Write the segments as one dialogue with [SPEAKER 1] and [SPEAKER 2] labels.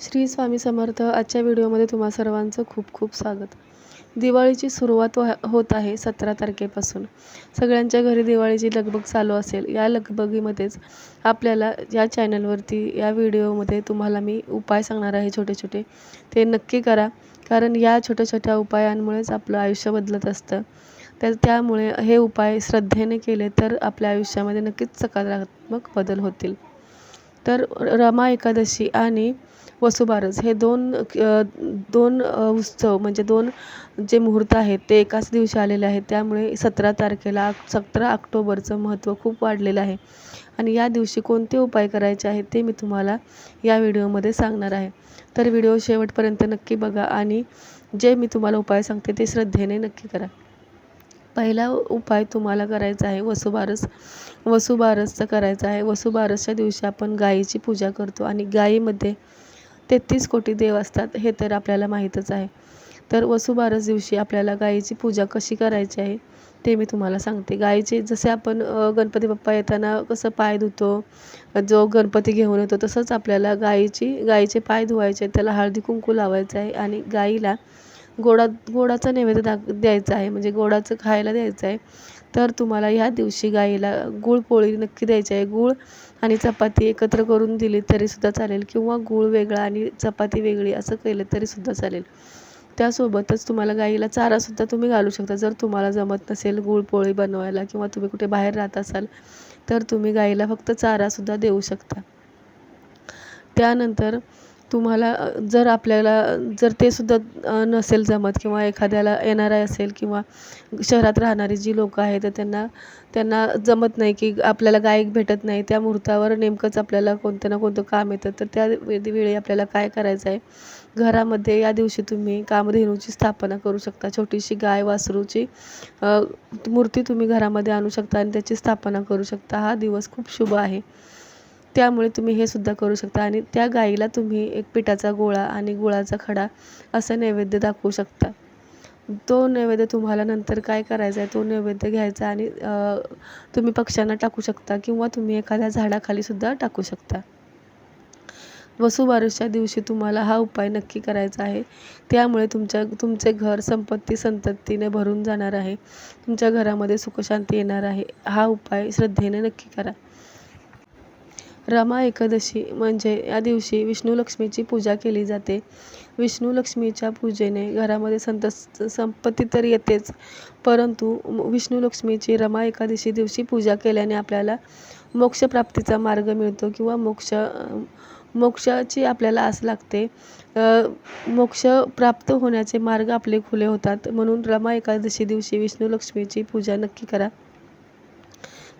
[SPEAKER 1] श्री स्वामी समर्थ आजच्या व्हिडिओमध्ये तुम्हा सर्वांचं खूप खूप स्वागत. दिवाळीची सुरुवात व्हा होत आहे सतरा तारखेपासून. सगळ्यांच्या घरी दिवाळीची लगबग चालू असेल. या लगबगीमध्येच आपल्याला या चॅनलवरती या व्हिडिओमध्ये तुम्हाला मी उपाय सांगणार आहे छोटे छोटे ते नक्की करा. कारण या छोट्या छोट्या उपायांमुळेच आपलं आयुष्य बदलत असतं. तर त्यामुळे हे उपाय श्रद्धेने केले तर आपल्या आयुष्यामध्ये नक्कीच सकारात्मक बदल होतील. तर रमा एकादशी आणि वसुबारस हे दोन दोन उत्सव म्हणजे दोन जे मुहूर्त आहेत ते एकाच दिवशी आलेले आहेत. त्यामुळे सतरा तारखेला सतरा ऑक्टोबरचं महत्त्व खूप वाढलेलं आहे. आणि या दिवशी कोणते उपाय करायचे आहेत ते मी तुम्हाला या व्हिडिओमध्ये सांगणार आहे. तर व्हिडिओ शेवटपर्यंत नक्की बघा आणि जे मी तुम्हाला उपाय सांगते ते श्रद्धेने नक्की करा. पहिला उपाय तुम्हाला करायचा आहे वसुबारस वसुबारसचा करायचा आहे. वसुबारसच्या दिवशी आपण गायीची पूजा करतो आणि गायीमध्ये तेहतीस कोटी देव असतात हे तर आपल्याला माहीतच आहे. तर वसुबारस दिवशी आपल्याला गायीची पूजा कशी करायची आहे ते मी तुम्हाला सांगते. गायीचे जसे आपण गणपती बाप्पा येताना कसं पाय धुतो जो गणपती घेऊन येतो तसंच आपल्याला गायीची गायीचे पाय धुवायचे त्याला हळदी कुंकू लावायचं आहे आणि गाईला गोडा गोडाचा नैवेद्य दाख द्यायचा आहे. म्हणजे गोडाचं खायला द्यायचं आहे. तर तुम्हाला ह्या दिवशी गाईला गुळपोळी नक्की द्यायची आहे. गूळ आणि चपाती एकत्र करून दिली तरीसुद्धा चालेल किंवा गूळ वेगळा आणि चपाती वेगळी असं केलं तरीसुद्धा चालेल. त्यासोबतच तुम्हाला गाईला चारासुद्धा तुम्ही घालू शकता. जर तुम्हाला जमत नसेल गुळपोळी बनवायला किंवा तुम्ही कुठे बाहेर राहत असाल तर तुम्ही गाईला फक्त चारासुद्धा देऊ शकता. त्यानंतर तुम्हाला जर आपल्याला जर ते सुद्धा नसेल जमत किंवा एखाद्याला येणार असेल किंवा शहरात राहणारी जी लोकं आहेत तर त्यांना त्यांना जमत नाही की आपल्याला गायक भेटत नाही. त्या मुहूर्तावर नेमकंच आपल्याला कोणतं ना कोणतं काम येतं. तर त्या वेळी आपल्याला काय करायचं आहे? घरामध्ये या दिवशी तुम्ही कामधेनूची स्थापना करू शकता. छोटीशी गाय वासरूची मूर्ती तुम्ही घरामध्ये आणू शकता आणि त्याची स्थापना करू शकता. हा दिवस खूप शुभ आहे. त्यामुळे तुम्ही हे सुद्धा करू शकता आणि त्या गाईला तुम्ही एक पिठाचा गोळा आणि गुळाचा खडा असं नैवेद्य दाखवू शकता. तो नैवेद्य तुम्हाला नंतर काय करायचा आहे तो नैवेद्य घ्यायचा आणि तुम्ही पक्ष्यांना टाकू शकता किंवा तुम्ही एखाद्या झाडाखाली सुद्धा टाकू शकता. वसुबारसच्या दिवशी तुम्हाला हा उपाय नक्की करायचा आहे. त्यामुळे तुमच्या तुमचे घर संपत्ती संततीने भरून जाणार आहे. तुमच्या घरामध्ये सुखशांती येणार आहे. हा उपाय श्रद्धेने नक्की करा. रमा एकादशी म्हणजे या दिवशी विष्णू लक्ष्मीची पूजा केली जाते. विष्णू लक्ष्मीच्या पूजेने घरामध्ये संत संपत्ती तर येतेच परंतु विष्णू लक्ष्मीची रमा एकादशी दिवशी पूजा केल्याने आपल्याला मोक्षप्राप्तीचा मार्ग मिळतो किंवा मोक्ष मोक्षाची आपल्याला आस लागते. मोक्ष प्राप्त होण्याचे मार्ग आपले खुले होतात. म्हणून रमा एकादशी दिवशी विष्णू लक्ष्मीची पूजा नक्की करा.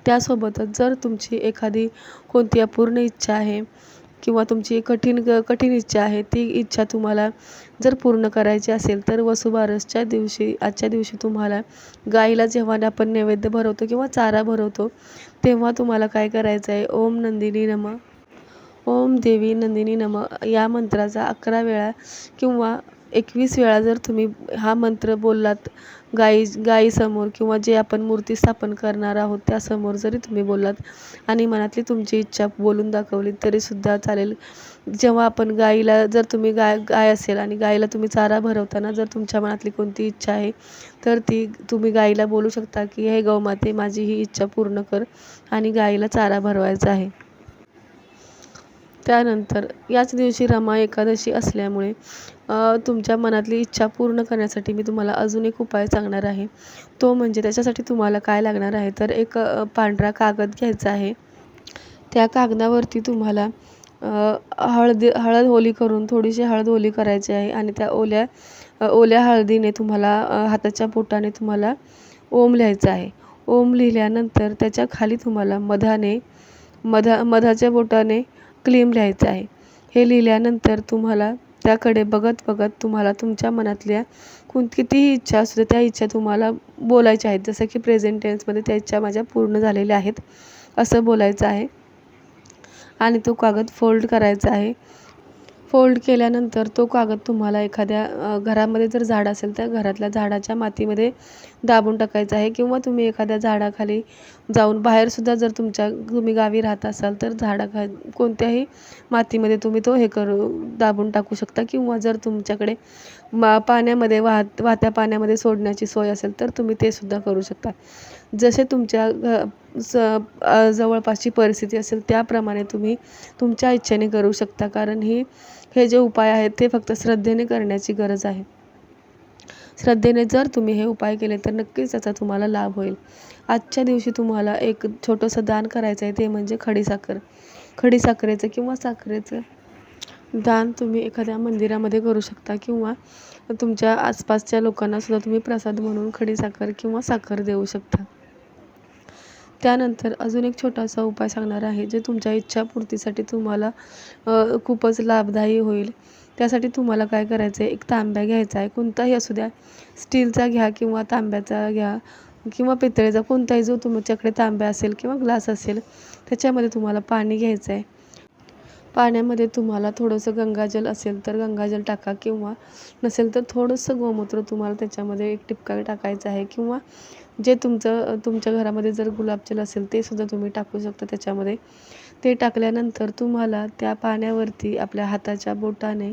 [SPEAKER 1] त्यासोबतच जर तुमची एखादी कोणती अपूर्ण इच्छा आहे किंवा तुमची कठीण कठीण इच्छा आहे ती इच्छा तुम्हाला जर पूर्ण करायची असेल तर वसुबारसच्या दिवशी आजच्या दिवशी तुम्हाला गाईला जेव्हा आपण नैवेद्य भरवतो किंवा चारा भरवतो तेव्हा तुम्हाला काय करायचं आहे? ओम नंदिनी नम. ओम देवी नंदिनी नम. या मंत्राचा अकरा वेळा किंवा एकवीस वेळा जर तुम्ही हा मंत्र बोललात गाई गाईसमोर किंवा जे आपण मूर्ती स्थापन करणार आहोत त्यासमोर जरी तुम्ही बोललात आणि मनातली तुमची इच्छा बोलून दाखवली तरीसुद्धा चालेल. जेव्हा आपण गाईला जर तुम्ही गाय गाय असेल आणि गाईला तुम्ही चारा भरवताना जर तुमच्या मनातली कोणती इच्छा आहे तर ती तुम्ही गाईला बोलू शकता की हे गौमाते माझी ही इच्छा पूर्ण कर आणि गाईला चारा भरवायचा आहे. त्यानंतर याच दिवशी रमा एकादशी असल्यामुळे तुमच्या मनातली इच्छा पूर्ण करण्यासाठी मी तुम्हाला अजून एक उपाय सांगणार आहे. तो म्हणजे त्याच्यासाठी तुम्हाला काय लागणार आहे तर एक पांढरा कागद घ्यायचा आहे. त्या कागदावरती तुम्हाला हळदी हळद ओली करून थोडीशी हळद ओली करायची आहे आणि त्या ओल्या ओल्या हळदीने तुम्हाला हाताच्या बोटाने तुम्हाला ओम लिहायचं आहे. ओम लिहिल्यानंतर त्याच्याखाली तुम्हाला मधाने मधा मधाच्या बोटाने क्लेम लिहायचं आहे. हे लिहिल्यानंतर तुम्हाला त्याकडे बघत बघत तुम्हाला तुमच्या मनातल्या कोण कितीही इच्छा असू त्या इच्छा तुम्हाला बोलायच्या आहेत. जसं की प्रेझेंट टेन्समध्ये त्या इच्छा माझ्या पूर्ण झालेल्या आहेत. असं बोलायचं आहे. आणि तो कागद फोल्ड करायचा आहे. फोल्ड केल्यानंतर तो कागद तुम्हाला एखाद्या घरामध्ये जर झाड असेल तर घरातल्या झाडाच्या मातीमध्ये दाबून टाकायचा आहे किंवा तुम्ही एखाद्या झाडाखाली जाऊन बाहेरसुद्धा जर तुमच्या तुम्ही गावी राहत असाल तर झाडाखा कोणत्याही मातीमध्ये तुम्ही तो हे करू दाबून टाकू शकता किंवा जर तुमच्याकडे मा पाण्यामध्ये वाहत वाहत्या पाण्यामध्ये सोडण्याची सोय असेल तर तुम्ही ते सुद्धा करू शकता. जसे तुमच्या घ स जवळपासची परिस्थिती असेल त्याप्रमाणे तुम्ही तुमच्या इच्छेने करू शकता. कारण ही हे जे उपाय आहेत ते फक्त श्रद्धेने करण्याची गरज आहे. श्रद्धेने जर तुम्ही हे उपाय केले तर नक्कीच त्याचा तुम्हाला लाभ होईल. आजच्या दिवशी तुम्हाला एक छोटंसं दान करायचं आहे ते म्हणजे खडीसाखर. खडीसाखरेचं किंवा साखरेचं दान तुम्ही एखाद्या मंदिरामध्ये करू शकता किंवा तुमच्या आसपासच्या लोकांनासुद्धा तुम्ही प्रसाद म्हणून खडीसाखर किंवा साखर देऊ शकता. त्यानंतर अजून एक छोटासा उपाय सांगणार आहे जे तुमच्या इच्छापूर्तीसाठी तुम्हाला खूपच लाभदायी होईल. त्यासाठी तुम्हाला काय करायचं आहे एक तांब्या घ्यायचा आहे कोणताही असू द्या. स्टीलचा घ्या किंवा तांब्याचा घ्या किंवा पितळेचा कोणताही जो तुमच्याकडे तांब्या असेल किंवा ग्लास असेल त्याच्यामध्ये तुम्हाला पाणी घ्यायचं आहे पाण्यामध्ये तुम्हाला थोडंसं गंगाजल असेल तर गंगाजल टाका किंवा नसेल तर थोडंसं गोमूत्र तुम्हाला त्याच्यामध्ये एक टिपका टाकायचं आहे किंवा जे तुमचं तुमच्या घरामध्ये जर गुलाबजल असेल ते सुद्धा तुम्ही टाकू शकता त्याच्यामध्ये. ते टाकल्यानंतर तुम्हाला त्या पाण्यावरती आपल्या हाताच्या बोटाने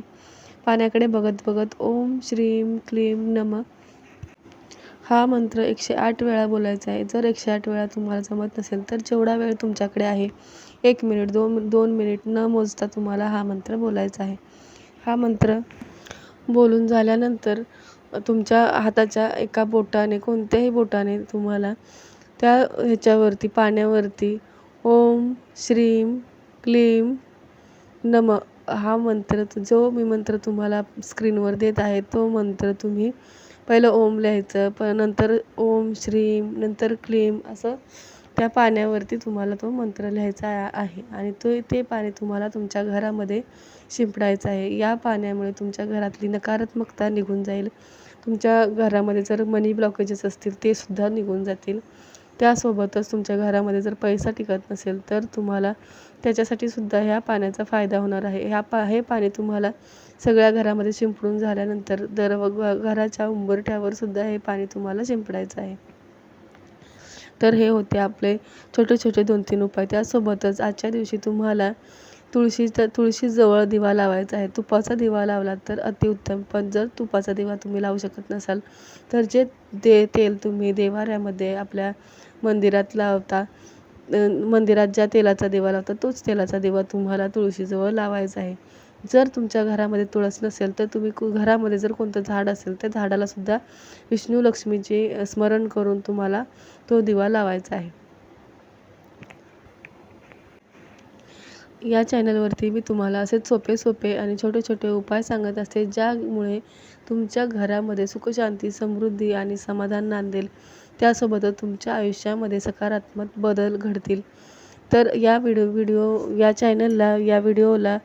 [SPEAKER 1] पाण्याकडे बघत बघत ओम श्रीम क्लीम नम हा मंत्र एकशे आठ वेळा बोलायचा आहे. जर एकशे आठ वेळा तुम्हाला जमत नसेल तर जेवढा वेळ तुमच्याकडे आहे एक मिनिट दोन दोन मिनिट न मोजता तुम्हाला हा मंत्र बोलायचा आहे. हा मंत्र बोलून झाल्यानंतर तुमच्या हाताच्या एका बोटाने कोणत्याही बोटाने तुम्हाला त्या ह्याच्यावरती पाण्यावरती ओम श्रीम क्लीम नम हा मंत्र जो मी मंत्र तुम्हाला स्क्रीनवर देत आहे तो मंत्र तुम्ही पहिलं ओम लिहायचं प नंतर ओम श्रीम नंतर क्लीम असं त्या पाण्यावरती तुम्हाला तो मंत्र लिहायचा आहे. आणि तो ते पाणी तुम्हाला तुमच्या घरामध्ये शिंपडायचं आहे. या पाण्यामुळे तुमच्या घरातली नकारात्मकता निघून जाईल. तुमच्या घरामध्ये जर मनी ब्लॉकेजेस असतील ते सुद्धा निघून जातील. त्यासोबतच तुमच्या घरामध्ये जर पैसा टिकत नसेल तर तुम्हाला त्याच्यासाठी सुद्धा ह्या पाण्याचा फायदा होणार आहे. ह्या पा हे पाणी तुम्हाला सगळ्या घरामध्ये शिंपडून झाल्यानंतर दर घ- घराच्या उंबरठ्यावर सुद्धा हे पाणी तुम्हाला शिंपडायचं आहे. तर हे होते आपले छोटे छोटे दोन तीन उपाय. त्यासोबतच आजच्या दिवशी तुम्हाला तुळशीचा तुळशीजवळ दिवा लावायचा आहे. तुपाचा दिवा लावला तर अतिउत्तम. पण जर तुपाचा दिवा तुम्ही लावू शकत नसाल तर जे दे तेल तुम्ही देवाऱ्यामध्ये आपल्या मंदिरात लावता मंदिरात ज्या तेलाचा दिवा लावता तोच तेलाचा दिवा तुम्हाला तुळशीजवळ लावायचा आहे. जर तुमच्या घरामध्ये तुळस नसेल तर तुम्ही कु- घरामध्ये जर कोणतं झाड असेल त्या झाडालासुद्धा विष्णू लक्ष्मीचे स्मरण करून तुम्हाला तो दिवा लावायचा आहे. या चॅनलवरती मी तुम्हाला असे सोपे सोपे आणि छोटे छोटे उपाय सांगत असते ज्यामुळे तुमच्या घरामध्ये सुखशांती समृद्धी आणि समाधान नांदेल. त्यासोबतच तुमच्या आयुष्यामध्ये सकारात्मक बदल घडतील. तर या व्हिडिओ व्हिडिओ या चॅनलला या व्हिडिओला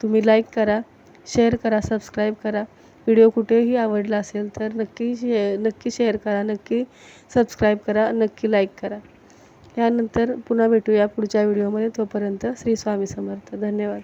[SPEAKER 1] तुम्ही लाईक करा शेअर करा सबस्क्राईब करा. व्हिडिओ कुठेही आवडला असेल तर नक्की शे नक्की शेअर करा नक्की सबस्क्राईब करा नक्की लाईक करा. यानंतर पुन्हा भेटूया पुढच्या व्हिडिओमध्ये. तोपर्यंत श्री स्वामी समर्थ. धन्यवाद.